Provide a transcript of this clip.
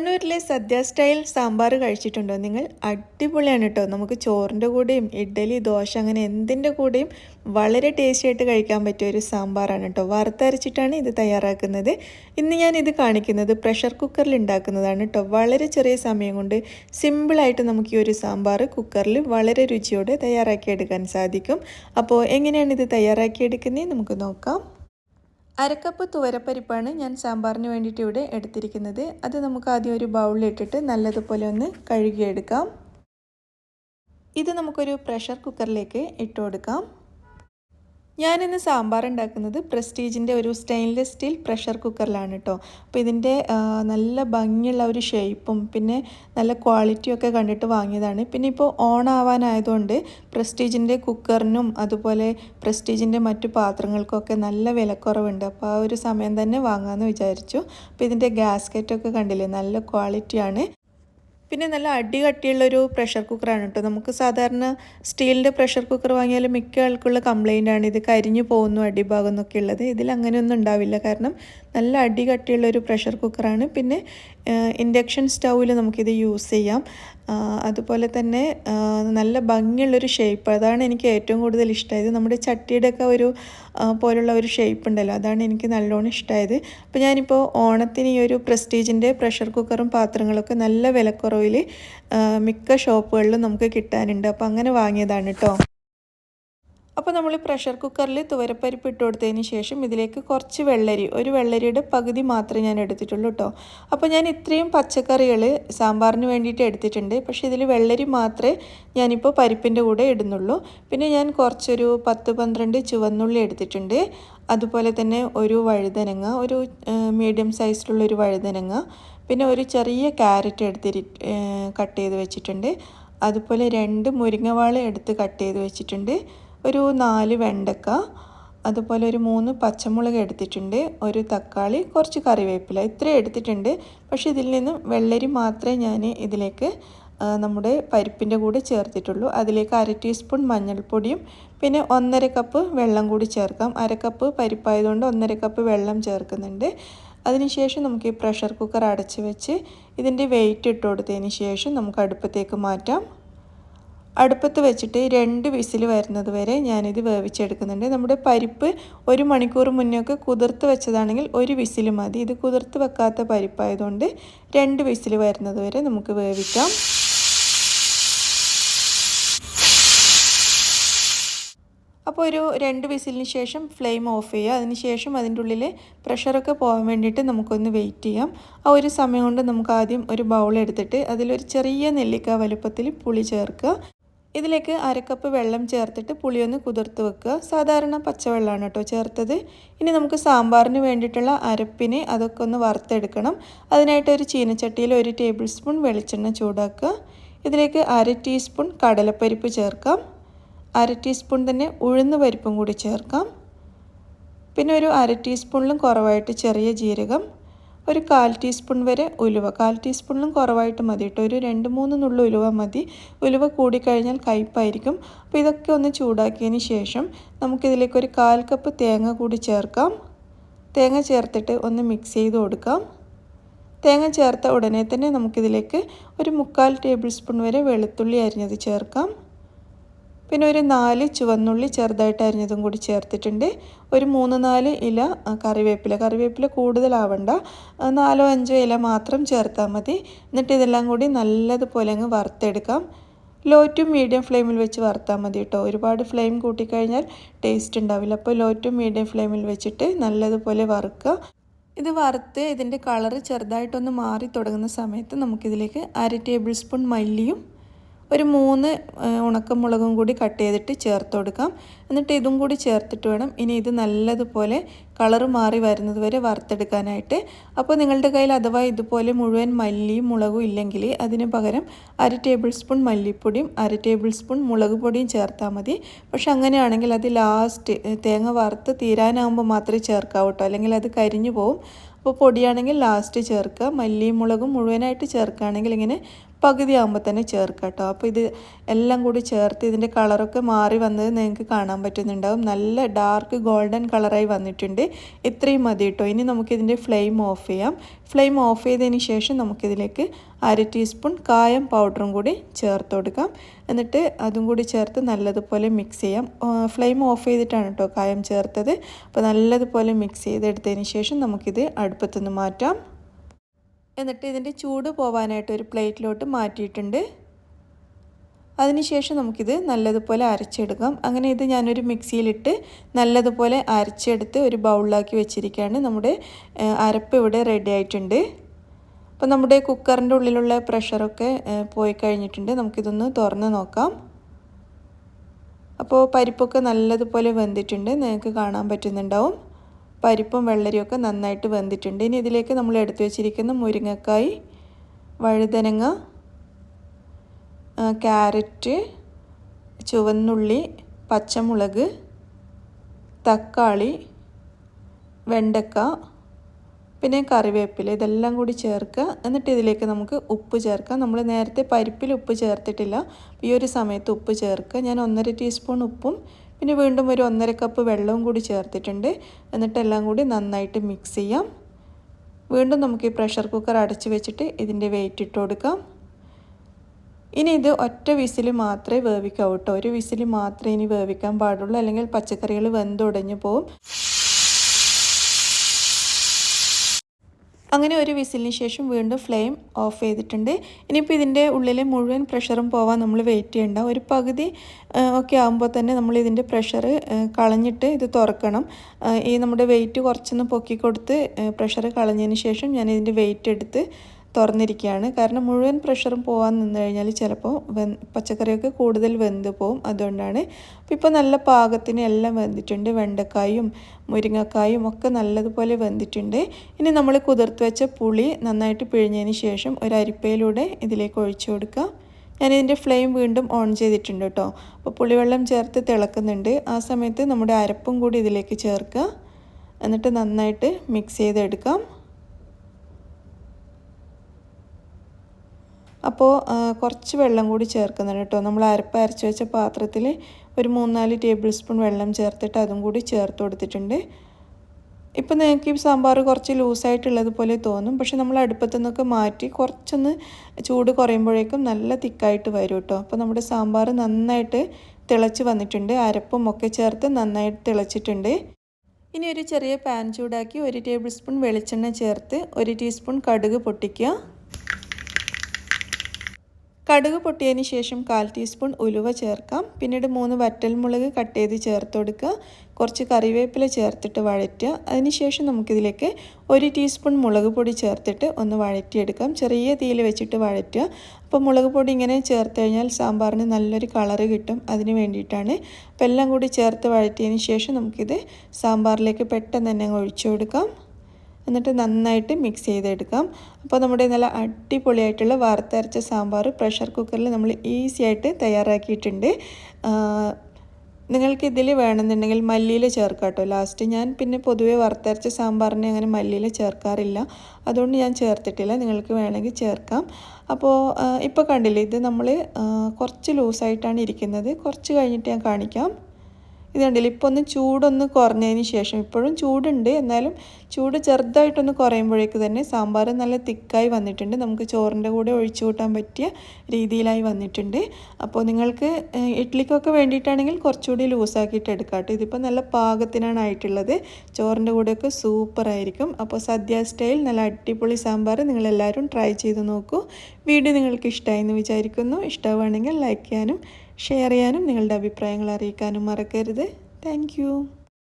കണ്ണൂരിലെ സദ്യ സ്റ്റൈൽ സാമ്പാർ കഴിച്ചിട്ടുണ്ടോ? നിങ്ങൾ അടിപൊളിയാണ് കേട്ടോ. നമുക്ക് ചോറിന്റെ കൂടെയും ഇഡ്ഡലി ദോശ അങ്ങനെ എന്തിന്റെ കൂടെയും വളരെ ടേസ്റ്റി ആയിട്ട് കഴിക്കാൻ പറ്റിയ ഒരു സാമ്പാറാണ് കേട്ടോ. വറുത്തരച്ചിട്ടാണ് ഇത് തയ്യാറാക്കുന്നത്. ഇന്ന് ഞാൻ ഇത് കാണിക്കുന്നത് പ്രഷർ കുക്കറിൽ ഉണ്ടാക്കുന്നതാണ് കേട്ടോ. വളരെ ചെറിയ സമയം കൊണ്ട് സിമ്പിളായിട്ട് നമുക്ക് ഈ ഒരു സാമ്പാർ കുക്കറിൽ വളരെ രുചിയോടെ തയ്യാറാക്കിയെടുക്കാൻ സാധിക്കും. അപ്പോൾ എങ്ങനെയാണ് ഇത് തയ്യാറാക്കിയെടുക്കുന്നത് നമുക്ക് നോക്കാം. അരക്കപ്പ് തുവരപ്പരിപ്പാണ് ഞാൻ സാമ്പാറിന് വേണ്ടിയിട്ട് ഇവിടെ എടുത്തിരിക്കുന്നത്. അത് നമുക്ക് ആദ്യം ഒരു ബൗളിലിട്ടിട്ട് നല്ലതുപോലെ ഒന്ന് കഴുകിയെടുക്കാം. ഇത് നമുക്കൊരു പ്രഷർ കുക്കറിലേക്ക് ഇട്ട് കൊടുക്കാം ഞാനിന്ന് സാമ്പാർ ഉണ്ടാക്കുന്നത് പ്രസ്റ്റീജിന്റെ ഒരു സ്റ്റെയിൻലെസ് സ്റ്റീൽ പ്രഷർ കുക്കറിലാണ് കേട്ടോ അപ്പോൾ ഇതിന്റെ നല്ല ഭംഗിയുള്ള ഒരു ഷേപ്പും പിന്നെ നല്ല ക്വാളിറ്റിയൊക്കെ കണ്ടിട്ട് വാങ്ങിയതാണ്. പിന്നെ ഇപ്പോൾ ഓൺ ആവാനായതുകൊണ്ട് പ്രസ്റ്റീജിന്റെ കുക്കറിനും അതുപോലെ പ്രസ്റ്റീജിന്റെ മറ്റു പാത്രങ്ങൾക്കൊക്കെ നല്ല വിലക്കുറവുണ്ട്. അപ്പോൾ ആ ഒരു സമയം തന്നെ വാങ്ങാമെന്ന് വിചാരിച്ചു. അപ്പോൾ ഇതിന്റെ ഗ്യാസ്കറ്റൊക്കെ കണ്ടില്ലേ? നല്ല ക്വാളിറ്റിയാണ്. പിന്നെ നല്ല അടി കട്ടിയുള്ളൊരു പ്രഷർ കുക്കറാണ് കേട്ടോ നമുക്ക് സാധാരണ സ്റ്റീലിന്റെ പ്രഷർ കുക്കർ വാങ്ങിയാൽ മിക്ക ആൾക്കുള്ള കംപ്ലൈന്റ് ആണ്. ഇത് കരിഞ്ഞു പോകുന്നു അടിഭാഗം എന്നൊക്കെ ഉള്ളത്. ഇതിൽ അങ്ങനെയൊന്നും ഉണ്ടാവില്ല. കാരണം നല്ല അടി കട്ടിയുള്ളൊരു പ്രഷർ കുക്കറാണ് പിന്നെ ഇൻഡക്ഷൻ സ്റ്റൗവിൽ നമുക്കിത് യൂസ് ചെയ്യാം. അതുപോലെ തന്നെ നല്ല ഭംഗിയുള്ളൊരു ഷേപ്പ് അതാണ് എനിക്ക് ഏറ്റവും കൂടുതൽ ഇഷ്ടമായത് നമ്മുടെ ചട്ടിയുടെയൊക്കെ ഒരു പോലുള്ള ഒരു ഷേപ്പ് ഉണ്ടല്ലോ അതാണ് എനിക്ക് നല്ലോണം ഇഷ്ടമായത് അപ്പോൾ ഞാനിപ്പോൾ ഓണത്തിന് ഈ ഒരു പ്രസ്റ്റീജിന്റെ പ്രഷർ കുക്കറും പാത്രങ്ങളൊക്കെ നല്ല വിലക്കുറവിൽ മിക്ക ഷോപ്പുകളിലും നമുക്ക് കിട്ടാനുണ്ട്. അപ്പോൾ അങ്ങനെ വാങ്ങിയതാണ് കേട്ടോ അപ്പോൾ നമ്മൾ പ്രഷർ കുക്കറിൽ തുവരപ്പരിപ്പ് ഇട്ട് കൊടുത്തതിന് ശേഷം ഇതിലേക്ക് കുറച്ച് വെള്ളരി ഒരു വെള്ളരിയുടെ പകുതി മാത്രമേ ഞാൻ എടുത്തിട്ടുള്ളൂ കേട്ടോ. അപ്പോൾ ഞാൻ ഇത്രയും പച്ചക്കറികൾ സാമ്പാറിന് വേണ്ടിയിട്ട് എടുത്തിട്ടുണ്ട്. പക്ഷേ ഇതിൽ വെള്ളരി മാത്രമേ ഞാനിപ്പോൾ പരിപ്പിന്റെ കൂടെ ഇടുന്നുള്ളൂ. പിന്നെ ഞാൻ കുറച്ചൊരു പത്ത് പന്ത്രണ്ട് ചുവന്നുള്ളി എടുത്തിട്ടുണ്ട്. അതുപോലെ തന്നെ ഒരു വഴുതനങ്ങ ഒരു മീഡിയം സൈസിലുള്ള ഒരു വഴുതനങ്ങ പിന്നെ ഒരു ചെറിയ ക്യാരറ്റ് എടുത്തിരി കട്ട് ചെയ്ത് വെച്ചിട്ടുണ്ട്. അതുപോലെ രണ്ട് മുരിങ്ങവാള എടുത്ത് കട്ട് ചെയ്ത് വെച്ചിട്ടുണ്ട്. ഒരു നാല് വെണ്ടക്ക അതുപോലെ ഒരു മൂന്ന് പച്ചമുളക് എടുത്തിട്ടുണ്ട് ഒരു തക്കാളി കുറച്ച് കറിവേപ്പില. ഇത്രയും എടുത്തിട്ടുണ്ട്. പക്ഷേ ഇതിൽ നിന്നും വെള്ളരി മാത്രമേ ഞാൻ ഇതിലേക്ക് നമ്മുടെ പരിപ്പിന്റെ കൂടെ ചേർത്തിട്ടുള്ളൂ. അതിലേക്ക് അര ടീസ്പൂൺ മഞ്ഞൾപ്പൊടിയും പിന്നെ ഒന്നര കപ്പ് വെള്ളം കൂടി ചേർക്കാം. അര കപ്പ് പരിപ്പായതുകൊണ്ട് ഒന്നര കപ്പ് വെള്ളം ചേർക്കുന്നുണ്ട്. അതിനുശേഷം നമുക്ക് ഈ പ്രഷർ കുക്കർ അടച്ച് വെച്ച് ഇതിന്റെ വെയിറ്റ് ഇട്ട് കൊടുത്തതിന് ശേഷം നമുക്ക് അടുപ്പത്തേക്ക് മാറ്റാം. അടുപ്പത്ത് വെച്ചിട്ട് രണ്ട് വിസിൽ വരുന്നത് വരെ ഞാനിത് വേവിച്ചെടുക്കുന്നുണ്ട്. നമ്മുടെ പരിപ്പ് ഒരു മണിക്കൂർ മുന്നൊക്കെ കുതിർത്ത് വെച്ചതാണെങ്കിൽ ഒരു വിസിൽ മതി. ഇത് കുതിർത്ത് വെക്കാത്ത പരിപ്പായതുകൊണ്ട് രണ്ട് വിസിൽ വരുന്നത് വരെ നമുക്ക് വേവിക്കാം. അപ്പോൾ ഒരു രണ്ട് വിസിലിന് ശേഷം ഫ്ലെയിം ഓഫ് ചെയ്യുക. അതിന് ശേഷം അതിന്റെ ഉള്ളിൽ പ്രഷറൊക്കെ പോകാൻ വേണ്ടിയിട്ട് നമുക്കൊന്ന് വെയിറ്റ് ചെയ്യാം. ആ ഒരു സമയം കൊണ്ട് നമുക്ക് ആദ്യം ഒരു ബൗൾ എടുത്തിട്ട് അതിലൊരു ചെറിയ നെല്ലിക്ക വലുപ്പത്തിൽ പുളി ചേർക്കുക. ഇതിലേക്ക് അരക്കപ്പ് വെള്ളം ചേർത്തിട്ട് പുളിയൊന്ന് കുതിർത്ത് വെക്കുക. സാധാരണ പച്ചവെള്ളമാണ് കേട്ടോ ചേർത്തത്. ഇനി നമുക്ക് സാമ്പാറിന് വേണ്ടിയിട്ടുള്ള അരപ്പിനെ അതൊക്കെ ഒന്ന് വറുത്തെടുക്കണം. അതിനായിട്ട് ഒരു ചീനച്ചട്ടിയിൽ ഒരു ടേബിൾ സ്പൂൺ വെളിച്ചെണ്ണ ചൂടാക്കുക. ഇതിലേക്ക് അര ടീസ്പൂൺ കടലപ്പരിപ്പ് ചേർക്കാം. അര ടീസ്പൂൺ തന്നെ ഉഴുന്ന് പരിപ്പും കൂടി ചേർക്കാം. പിന്നെ ഒരു അര ടീസ്പൂണിലും കുറവായിട്ട് ചെറിയ ജീരകം. ഒരു കാൽ ടീസ്പൂൺ വരെ ഉലുവ. കാൽ ടീസ്പൂണിലും കുറവായിട്ട് മതി കേട്ടോ. ഒരു രണ്ട് മൂന്ന് നുള്ളു ഉലുവ മതി. ഉലുവ കൂടിക്കഴിഞ്ഞാൽ കയ്പായിരിക്കും അപ്പോൾ ഇതൊക്കെ ഒന്ന് ചൂടാക്കിയതിന് ശേഷം നമുക്കിതിലേക്ക് ഒരു കാൽ കപ്പ് തേങ്ങ കൂടി ചേർക്കാം. തേങ്ങ ചേർത്തിട്ട് ഒന്ന് മിക്സ് ചെയ്ത് കൊടുക്കാം. തേങ്ങ ചേർത്ത ഉടനെ തന്നെ നമുക്കിതിലേക്ക് ഒരു മുക്കാൽ ടേബിൾ സ്പൂൺ വരെ വെളുത്തുള്ളി അരിഞ്ഞത് ചേർക്കാം. പിന്നെ ഒരു നാല് ചുവന്നുള്ളി ചെറുതായിട്ട് അരിഞ്ഞതും കൂടി ചേർത്തിട്ടുണ്ട്. ഒരു മൂന്ന് നാല് ഇല കറിവേപ്പില. കറിവേപ്പില കൂടുതലാവണ്ട. നാലോ അഞ്ചോ ഇല മാത്രം ചേർത്താൽ മതി. എന്നിട്ട് ഇതെല്ലാം കൂടി നല്ലതുപോലെ അങ്ങ് വറുത്തെടുക്കാം. ലോ ടു മീഡിയം ഫ്ലെയിമിൽ വെച്ച് വറുത്താൽ മതി കേട്ടോ. ഒരുപാട് ഫ്ലെയിം കൂട്ടിക്കഴിഞ്ഞാൽ ടേസ്റ്റ് ഉണ്ടാവില്ല. അപ്പോൾ ലോ ടു മീഡിയം ഫ്ലെയിമിൽ വെച്ചിട്ട് നല്ലതുപോലെ വറുക്കുക. ഇത് വറുത്ത് ഇതിന്റെ കളറ് ചെറുതായിട്ടൊന്ന് മാറി തുടങ്ങുന്ന സമയത്ത് നമുക്കിതിലേക്ക് അര ടേബിൾ സ്പൂൺ മല്ലിയും ഒരു മൂന്ന് ഉണക്കമുളകും കൂടി കട്ട് ചെയ്തിട്ട് ചേർത്ത് കൊടുക്കാം. എന്നിട്ട് ഇതും കൂടി ചേർത്തിട്ട് വേണം. ഇനി ഇത് നല്ലതുപോലെ കളറ് മാറി വരുന്നത് വരെ വറുത്തെടുക്കാനായിട്ട്. അപ്പോൾ നിങ്ങളുടെ കയ്യിൽ അഥവാ ഇതുപോലെ മുഴുവൻ മല്ലിയും മുളകും ഇല്ലെങ്കിൽ അതിന് പകരം അര ടേബിൾ സ്പൂൺ മല്ലിപ്പൊടിയും അര ടേബിൾ സ്പൂൺ മുളക് പൊടിയും ചേർത്താൽ മതി. പക്ഷെ അങ്ങനെയാണെങ്കിൽ അത് ലാസ്റ്റ് തേങ്ങ വറുത്ത് തീരാനാകുമ്പോൾ മാത്രമേ ചേർക്കാവൂ കേട്ടോ. അല്ലെങ്കിൽ അത് കരിഞ്ഞു പോവും. അപ്പോൾ പൊടിയാണെങ്കിൽ ലാസ്റ്റ് ചേർക്കുക. മല്ലിയും മുളകും മുഴുവനായിട്ട് ചേർക്കുകയാണെങ്കിൽ ഇങ്ങനെ പകുതി ആകുമ്പോൾ തന്നെ ചേർക്കുക കേട്ടോ. അപ്പോൾ ഇത് എല്ലാം കൂടി ചേർത്ത് ഇതിന്റെ കളറൊക്കെ മാറി വന്നത് നിങ്ങൾക്ക് കാണാൻ പറ്റുന്നുണ്ടാവും. നല്ല ഡാർക്ക് ഗോൾഡൻ കളറായി വന്നിട്ടുണ്ട്. ഇത്രയും മതി കേട്ടോ. ഇനി നമുക്കിതിന്റെ ഫ്ലെയിം ഓഫ് ചെയ്യാം. ഫ്ലെയിം ഓഫ് ചെയ്തതിന് ശേഷം നമുക്കിതിലേക്ക് അര ടീസ്പൂൺ കായം പൗഡറും കൂടി ചേർത്ത് കൊടുക്കാം. എന്നിട്ട് അതും കൂടി ചേർത്ത് നല്ലതുപോലെ മിക്സ് ചെയ്യാം. ഫ്ലെയിം ഓഫ് ചെയ്തിട്ടാണ് കേട്ടോ കായം ചേർത്തത്. അപ്പോൾ നല്ലതുപോലെ മിക്സ് ചെയ്തെടുത്തതിന് ശേഷം നമുക്കിത് അടുപ്പത്തുനിന്ന് മാറ്റാം. എന്നിട്ട് ഇതിന്റെ ചൂട് പോവാനായിട്ട് ഒരു പ്ലേറ്റിലോട്ട് മാറ്റിയിട്ടുണ്ട്. അതിനുശേഷം നമുക്കിത് നല്ലതുപോലെ അരച്ചെടുക്കാം. അങ്ങനെ ഇത് ഞാനൊരു മിക്സിയിലിട്ട് നല്ലതുപോലെ അരച്ചെടുത്ത് ഒരു ബൗളിലാക്കി വെച്ചിരിക്കുകയാണ്. നമ്മുടെ അരപ്പ് ഇവിടെ റെഡി ആയിട്ടുണ്ട്. അപ്പോൾ നമ്മുടെ കുക്കറിന്റെ ഉള്ളിലുള്ള പ്രഷറൊക്കെ പോയി കഴിഞ്ഞിട്ടുണ്ട്. നമുക്കിതൊന്ന് തുറന്ന് നോക്കാം. അപ്പോൾ പരിപ്പൊക്കെ നല്ലതുപോലെ വെന്തിട്ടുണ്ട്. നിങ്ങൾക്ക് കാണാൻ പറ്റുന്നുണ്ടാവും. പരിപ്പും വെള്ളരിയൊക്കെ നന്നായിട്ട് വെന്തിട്ടുണ്ട്. ഇനി ഇതിലേക്ക് നമ്മൾ എടുത്തു വെച്ചിരിക്കുന്ന മുരിങ്ങക്കായ് വഴുതനങ്ങ ക്യാരറ്റ് ചുവന്നുള്ളി പച്ചമുളക് തക്കാളി വെണ്ടക്ക പിന്നെ കറിവേപ്പില ഇതെല്ലാം കൂടി ചേർക്കുക. എന്നിട്ട് ഇതിലേക്ക് നമുക്ക് ഉപ്പ് ചേർക്കാം. നമ്മൾ നേരത്തെ പരിപ്പിൽ ഉപ്പ് ചേർത്തിട്ടില്ല. ഈ ഒരു സമയത്ത് ഉപ്പ് ചേർക്കുക. ഞാൻ ഒന്നര ടീസ്പൂൺ ഉപ്പും പിന്നെ വീണ്ടും ഒരു ഒന്നര കപ്പ് വെള്ളവും കൂടി ചേർത്തിട്ടുണ്ട്. എന്നിട്ട് എല്ലാം കൂടി നന്നായിട്ട് മിക്സ് ചെയ്യാം. വീണ്ടും നമുക്ക് ഈ പ്രഷർ കുക്കർ അടച്ച് വെച്ചിട്ട് ഇതിന്റെ വെയിറ്റ് ഇട്ട് കൊടുക്കാം. ഇനി ഇത് ഒറ്റ വിസിൽ മാത്രമേ വേവിക്കാവൂ കേട്ടോ. ഒരു വിസിൽ മാത്രമേ ഇനി വേവിക്കാൻ പാടുള്ളൂ. അല്ലെങ്കിൽ പച്ചക്കറികൾ വെന്തുടഞ്ഞു പോവും. അങ്ങനെ ഒരു വിസിലിന് ശേഷം വീണ്ടും ഫ്ലെയിം ഓഫ് ചെയ്തിട്ടുണ്ട്. ഇനിയിപ്പോൾ ഇതിന്റെ ഉള്ളിലെ മുഴുവൻ പ്രഷറും പോവാൻ നമ്മൾ വെയിറ്റ് ചെയ്യേണ്ട. ഒരു പകുതി ഒക്കെ ആകുമ്പോൾ തന്നെ നമ്മൾ ഇതിന്റെ പ്രഷർ കളഞ്ഞിട്ട് ഇത് തുറക്കണം. ഈ നമ്മുടെ വെയിറ്റ് കുറച്ചൊന്ന് പൊക്കി കൊടുത്ത് പ്രഷർ കളഞ്ഞതിന് ശേഷം ഞാൻ ഇതിന്റെ വെയിറ്റ് എടുത്ത് തുറന്നിരിക്കുകയാണ്. കാരണം മുഴുവൻ പ്രഷറും പോകാൻ നിന്ന് കഴിഞ്ഞാൽ ചിലപ്പോൾ വെ പച്ചക്കറിയൊക്കെ കൂടുതൽ വെന്ത് പോവും. അതുകൊണ്ടാണ് അപ്പോൾ ഇപ്പോൾ നല്ല പാകത്തിന് എല്ലാം വെന്തിട്ടുണ്ട്. വെണ്ടക്കായും മുരിങ്ങക്കായും ഒക്കെ നല്ലതുപോലെ വെന്തിട്ടുണ്ട്. ഇനി നമ്മൾ കുതിർത്ത് വെച്ച പുളി നന്നായിട്ട് പിഴിഞ്ഞതിന് ശേഷം ഒരു അരിപ്പയിലൂടെ ഇതിലേക്ക് ഒഴിച്ചു കൊടുക്കുക. ഞാനിതിന്റെ ഫ്ലെയിം വീണ്ടും ഓൺ ചെയ്തിട്ടുണ്ട് കേട്ടോ. അപ്പോൾ പുളിവെള്ളം ചേർത്ത് തിളക്കുന്നുണ്ട്. ആ സമയത്ത് നമ്മുടെ അരപ്പും കൂടി ഇതിലേക്ക് ചേർക്കുക. എന്നിട്ട് നന്നായിട്ട് മിക്സ് ചെയ്തെടുക്കാം. അപ്പോൾ കുറച്ച് വെള്ളം കൂടി ചേർക്കുന്നുണ്ട് കേട്ടോ. നമ്മൾ അരപ്പ് അരച്ച് വെച്ച പാത്രത്തിൽ ഒരു മൂന്നാൽ ടേബിൾ സ്പൂൺ വെള്ളം ചേർത്തിട്ട് അതും കൂടി ചേർത്ത് കൊടുത്തിട്ടുണ്ട്. ഇപ്പം നിങ്ങൾക്ക് ഈ സാമ്പാർ കുറച്ച് ലൂസായിട്ടുള്ളത് പോലെ തോന്നും. പക്ഷെ നമ്മൾ അടുപ്പത്തു നിന്നൊക്കെ മാറ്റി കുറച്ചൊന്ന് ചൂട് കുറയുമ്പോഴേക്കും നല്ല തിക്കായിട്ട് വരും കേട്ടോ. അപ്പോൾ നമ്മുടെ സാമ്പാർ നന്നായിട്ട് തിളച്ച് വന്നിട്ടുണ്ട്. അരപ്പും ഒക്കെ ചേർത്ത് നന്നായിട്ട് തിളച്ചിട്ടുണ്ട്. ഇനി ഒരു ചെറിയ പാൻ ചൂടാക്കി ഒരു ടേബിൾ സ്പൂൺ വെളിച്ചെണ്ണ ചേർത്ത് ഒരു ടീസ്പൂൺ കടുക് പൊട്ടിക്കുക. കടുക് പൊട്ടിയതിന് ശേഷം കാൽ ടീസ്പൂൺ ഉലുവ ചേർക്കാം. പിന്നീട് മൂന്ന് വറ്റൽമുളക് കട്ട് ചെയ്ത് ചേർത്ത് കൊടുക്കുക. കുറച്ച് കറിവേപ്പില ചേർത്തിട്ട് വഴറ്റുക. അതിനുശേഷം നമുക്കിതിലേക്ക് ഒരു ടീസ്പൂൺ മുളക് പൊടി ചേർത്തിട്ട് ഒന്ന് വഴറ്റിയെടുക്കാം. ചെറിയ തീയിൽ വെച്ചിട്ട് വഴറ്റുക. അപ്പോൾ മുളക് പൊടി ഇങ്ങനെ ചേർത്ത് കഴിഞ്ഞാൽ സാമ്പാറിന് നല്ലൊരു കളറ് കിട്ടും. അതിന് വേണ്ടിയിട്ടാണ്. അപ്പോൾ എല്ലാം കൂടി ചേർത്ത് വഴറ്റിയതിന് ശേഷം നമുക്കിത് സാമ്പാറിലേക്ക് പെട്ടെന്ന് തന്നെ ഒഴിച്ചു കൊടുക്കാം. എന്നിട്ട് നന്നായിട്ട് മിക്സ് ചെയ്തെടുക്കാം. അപ്പോൾ നമ്മുടെ നല്ല അടിപൊളിയായിട്ടുള്ള വറുത്തരച്ച സാമ്പാർ പ്രഷർ കുക്കറിൽ നമ്മൾ ഈസി ആയിട്ട് തയ്യാറാക്കിയിട്ടുണ്ട്. നിങ്ങൾക്ക് ഇതിൽ വേണമെന്നുണ്ടെങ്കിൽ മല്ലിയിൽ ചേർക്കാം കേട്ടോ. ലാസ്റ്റ് ഞാൻ പിന്നെ പൊതുവേ വറുത്തരച്ച സാമ്പാറിന് അങ്ങനെ മല്ലിയിൽ ചേർക്കാറില്ല. അതുകൊണ്ട് ഞാൻ ചേർത്തിട്ടില്ല. നിങ്ങൾക്ക് വേണമെങ്കിൽ ചേർക്കാം. അപ്പോൾ ഇപ്പോൾ കണ്ടില്ലേ ഇത് നമ്മൾ കുറച്ച് ലൂസായിട്ടാണ് ഇരിക്കുന്നത്. കുറച്ച് കഴിഞ്ഞിട്ട് ഞാൻ കാണിക്കാം. ഇത് കണ്ടില്ല? ഇപ്പോൾ ഒന്ന് ചൂടൊന്ന് കുറഞ്ഞതിന് ശേഷം ഇപ്പോഴും ചൂടുണ്ട്. എന്നാലും ചൂട് ചെറുതായിട്ടൊന്ന് കുറയുമ്പോഴേക്ക് തന്നെ സാമ്പാർ നല്ല തിക്കായി വന്നിട്ടുണ്ട്. നമുക്ക് ചോറിന്റെ കൂടെ ഒഴിച്ചു കൂട്ടാൻ പറ്റിയ രീതിയിലായി വന്നിട്ടുണ്ട്. അപ്പോൾ നിങ്ങൾക്ക് ഇഡ്ലിക്കൊക്കെ വേണ്ടിയിട്ടാണെങ്കിൽ കുറച്ചുകൂടി ലൂസാക്കിയിട്ട് എടുക്കാം ഇതിപ്പോൾ നല്ല പാകത്തിനാണ് ആയിട്ടുള്ളത്. ചോറിന്റെ കൂടെയൊക്കെ സൂപ്പറായിരിക്കും അപ്പോൾ സദ്യ സ്റ്റൈൽ നല്ല അടിപൊളി സാമ്പാർ നിങ്ങളെല്ലാവരും ട്രൈ ചെയ്ത് നോക്കൂ. വീഡിയോ നിങ്ങൾക്ക് ഇഷ്ടമായി എന്ന് വിചാരിക്കുന്നു. ഇഷ്ടമാണെങ്കിൽ ലൈക്ക് ചെയ്യാനും ഷെയർ ചെയ്യാനും നിങ്ങളുടെ അഭിപ്രായങ്ങൾ അറിയിക്കാനും മറക്കരുത്. താങ്ക്